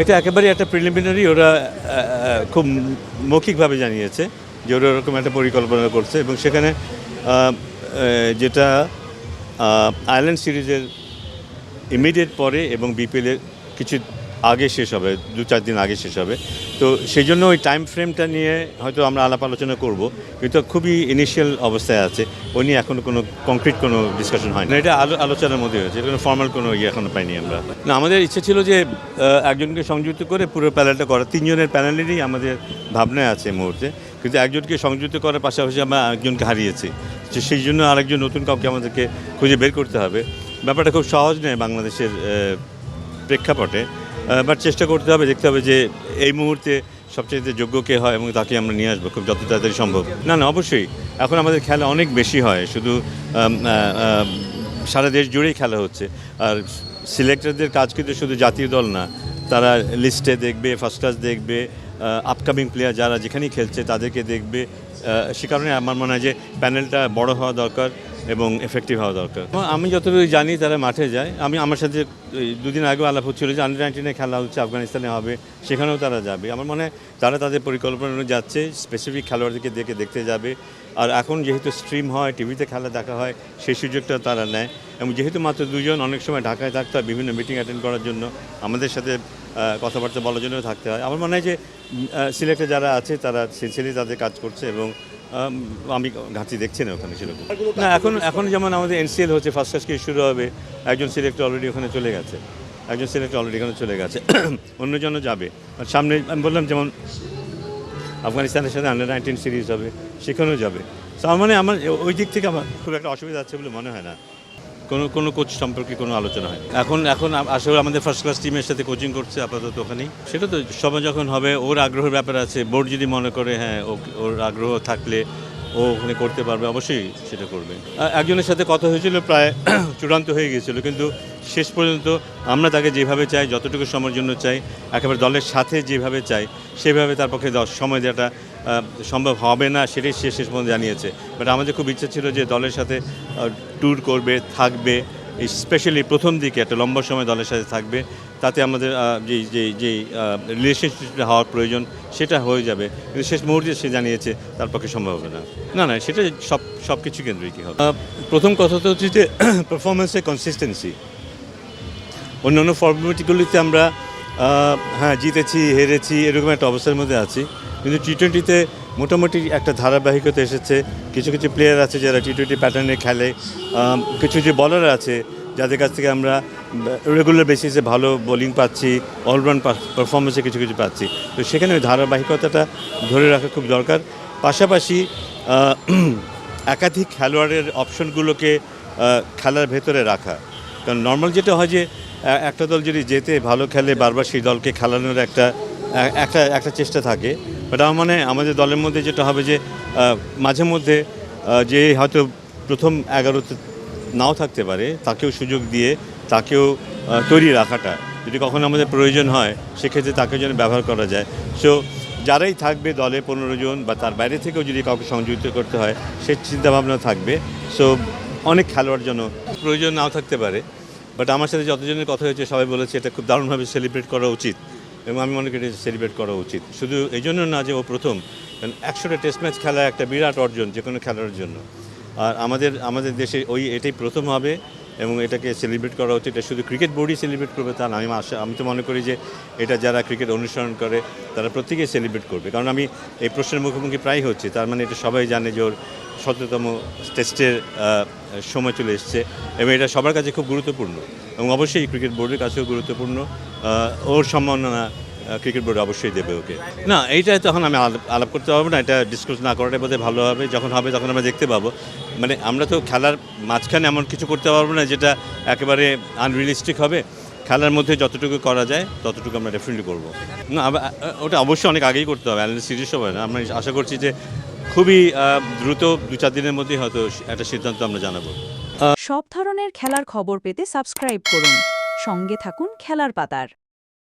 এটা একেবারে একটা প্রিলিমিনারি ওরা খুব মৌখিকভাবে জানিয়েছে যে ওরা ওরকম একটা পরিকল্পনা করছে এবং সেখানে যেটা আইল্যান্ড সিরিজের ইমিডিয়েট পরে এবং বিপিএলের কিছু আগে শেষ হবে দু চার দিন আগে শেষ হবে। তো সেই জন্য ওই টাইম ফ্রেমটা নিয়ে হয়তো আমরা আলাপ আলোচনা করব কিন্তু খুবই ইনিশিয়াল অবস্থায় আছে। ওই নিয়ে এখনও কোনো কংক্রিট কোনো ডিসকাশন হয় না এটা আলো আলোচনার মধ্যে হয়েছে কোনো ফর্মাল কোনো ইয়ে এখনও পাইনি আমরা। না আমাদের ইচ্ছে ছিল যে একজনকে সংযুক্ত করে পুরো প্যানেলটা করা। তিনজনের প্যানেলেরই আমাদের ভাবনায় আছে মুহূর্তে। কিন্তু একজনকে সংযুক্ত করার পাশাপাশি আমরা একজনকে হারিয়েছি। তো সেই জন্য আরেকজন নতুন কাউকে আমাদেরকে খুঁজে বের করতে হবে। ব্যাপারটা খুব সহজ নয় বাংলাদেশের প্রেক্ষাপটে। বাট চেষ্টা করতে হবে, দেখতে হবে যে এই মুহূর্তে সবচেয়ে যোগ্য কে হয় এবং তাকে আমরা নিয়ে আসব, খুব যত তাড়াতাড়ি সম্ভব। না না, অবশ্যই। এখন আমাদের খেলা অনেক বেশি হয়, শুধু সারা দেশ জুড়েই খেলা হচ্ছে। আর সিলেক্টরদের কাজ কিন্তু শুধু জাতীয় দল না, তারা লিস্টে দেখবে ফার্স্ট ক্লাস দেখবে আপকামিং প্লেয়ার যারা যেখানেই খেলছে তাদেরকে দেখবে। সে কারণে আমার মনে হয় যে প্যানেলটা বড় হওয়া দরকার। এবং এফেক্টিভ হওয়া দরকার। আমি যতটুকু জানি তারা মাঠে যায়। আমি, আমার সাথে দুদিন আগেও আলাপ হচ্ছিল যে আন্ডার নাইনটিনে খেলা হচ্ছে, আফগানিস্তানে হবে, সেখানেও তারা যাবে। আমার মনে হয় তারা তাদের পরিকল্পনা অনুযায়ী যাচ্ছে স্পেসিফিক খেলোয়াড়দেরকে দেখে দেখতে যাবে। আর এখন যেহেতু স্ট্রিম হয়, টিভিতে খেলা দেখা হয়, সেই সুযোগটা তারা নেয়। এবং যেহেতু মাত্র দুজন, অনেক সময় ঢাকায় থাকতে হয় বিভিন্ন মিটিং অ্যাটেন্ড করার জন্য, আমাদের সাথে কথাবার্তা বলার জন্য থাকতে হয়। আমার মনে হয় যে সিলেক্টে যারা আছে, তারা সিনসিয়ারলি তাদের কাজ করছে এবং আম, ঘাঁটি দেখছি না ওখানে সেরকম। না এখন এখন যেমন আমাদের এনসিএল হচ্ছে ফার্স্ট ক্লাস কি শুরু হবে একজন সিলেক্টর অলরেডি ওখানে চলে গেছে। একজন সিলেক্টর অলরেডি ওখানে চলে গেছে। অন্যজনও যাবে। আর সামনে আমি বললাম যেমন আফগানিস্তানের সাথে আন্ডার নাইনটিন সিরিজ হবে সেখানেও যাবে। তো আমার মানে আমার ওই দিক থেকে আমার খুব একটা অসুবিধা আছে বলে মনে হয় না। কোনো কোনো কোচ সম্পর্কে কোনো আলোচনা হয় এখন এখন আসলে আমাদের ফার্স্ট ক্লাস টিমের সাথে কোচিং করছে আপাতত ওখানেই। সেটা তো সময় যখন হবে, ওর আগ্রহের ব্যাপার আছে। বোর্ড যদি মনে করে হ্যাঁ ওর আগ্রহ থাকলে ও ওখানে করতে পারবে, অবশ্যই সেটা করবে। একজনের সাথে কথা হয়েছিল প্রায় চূড়ান্ত হয়ে গিয়েছিল, কিন্তু শেষ পর্যন্ত আমরা তাকে যেভাবে চাই, যতটুকু সময়ের জন্য চাই, একেবারে দলের সাথে যেভাবে চাই, সেভাবে তার পক্ষে সময় দেওয়াটা সম্ভব হবে না সেটাই সে শেষ পর্যন্ত জানিয়েছে। বাট আমাদের খুব ইচ্ছা ছিল যে দলের সাথে ট্যুর করবে, থাকবে স্পেশালি প্রথম দিকে একটা লম্বা সময় দলের সাথে থাকবে, তাতে আমাদের যেই যেই যেই রিলেশনশিপটা হওয়ার প্রয়োজন সেটা হয়ে যাবে। কিন্তু শেষ মুহূর্তে সে জানিয়েছে তার পক্ষে সম্ভব হবে না। না না, সেটা সব সব কিছু কেন্দ্রিক হবে? প্রথম কথা তো হচ্ছে যে পারফরমেন্সের কনসিস্টেন্সি অন্যান্য ফর্মালিটিগুলিতে আমরা হ্যাঁ জিতেছি, হেরেছি, এরকম একটা অবস্থার মধ্যে আছি। কিন্তু টি টোয়েন্টিতে মোটামুটি একটা ধারাবাহিকতা এসেছে। কিছু কিছু প্লেয়ার আছে যারা টি টোয়েন্টি প্যাটার্নে খেলে। কিছু যে বলার আছে যাদের কাছ থেকে আমরা রেগুলার বেসিসে ভালো বোলিং পাচ্ছি অলরাউন্ড পারফরমেন্সে কিছু কিছু পাচ্ছি। তো সেখানে ওই ধারাবাহিকতাটা ধরে রাখা খুব দরকার। পাশাপাশি একাধিক খেলোয়াড়ের অপশনগুলোকে খেলার ভেতরে রাখা। কারণ নর্মাল যেটা হয় যে একটা দল যদি যেতে ভালো খেলে বারবার সেই দলকে খেলানোর একটা একটা একটা চেষ্টা থাকে। বাট আমার মানে আমাদের দলের মধ্যে যেটা হবে যে মাঝে মধ্যে যে হয়তো প্রথম এগারোতে নাও থাকতে পারে, তাকেও সুযোগ দিয়ে তাকেও তৈরি রাখাটা। যদি কখনো আমাদের প্রয়োজন হয়, সেক্ষেত্রে তাকে যেন ব্যবহার করা যায়। সো যারাই থাকবে দলে পনেরো জন বা তার বাইরে থেকেও যদি কাউকে সংযুক্ত করতে হয়, সে চিন্তাভাবনা থাকবে। সো অনেক খেলোয়াড় জন্য প্রয়োজন নাও থাকতে পারে। বাট আমার সাথে যতজনের কথা হয়েছে, সবাই বলেছে এটা খুব দারুণভাবে সেলিব্রেট করা উচিত এবং আমি মনে করি এটা সেলিব্রেট করা উচিত। শুধু এই জন্য না যে ও প্রথম, কারণ একশোটা টেস্ট ম্যাচ খেলা একটা বিরাট অর্জন যে কোনো খেলার জন্য। আর আমাদের আমাদের দেশে ওই এটাই প্রথম হবে। এবং এটাকে সেলিব্রেট করা উচিত। এটা শুধু ক্রিকেট বোর্ডই সেলিব্রেট করবে তা না। আমি আশা আমি তো মনে করি যে এটা যারা ক্রিকেট অনুসরণ করে, তারা প্রত্যেকেই সেলিব্রেট করবে। কারণ আমি এই প্রশ্নের মুখোমুখি প্রায় হচ্ছে। তার মানে এটা সবাই জানে যে ওর শততম টেস্টের সময় চলে এসছে এবং এটা সবার কাছে খুব গুরুত্বপূর্ণ এবং অবশ্যই ক্রিকেট বোর্ডের কাছেও গুরুত্বপূর্ণ। ওর সম্মাননা ক্রিকেট বোর্ড অবশ্যই দেবে ওকে। না, এইটা তখন আমি আলাপ করতে পারব না, এটা ডিসকাস না করাটাই বোধহয় ভালো হবে। যখন হবে তখন আমরা দেখতে পাবো। মানে আমরা তো খেলার মাঝখানে এমন কিছু করতে পারব না, যেটা একেবারে আনরিয়েলিস্টিক হবে। খেলার মধ্যে যতটুকু করা যায়, ততটুকু আমরা ডেফিনেটলি করব। না ওটা অবশ্যই অনেক আগেই করতে হবে অ্যানালিস সিরিজ হবে না। আমরা আশা করছি যে খুবই দ্রুত দু চার দিনের মধ্যেই হয়তো একটা সিদ্ধান্ত আমরা জানাব। সব ধরনের খেলার খবর পেতে সাবস্ক্রাইব করুন। সঙ্গে থাকুন খেলার পাতার।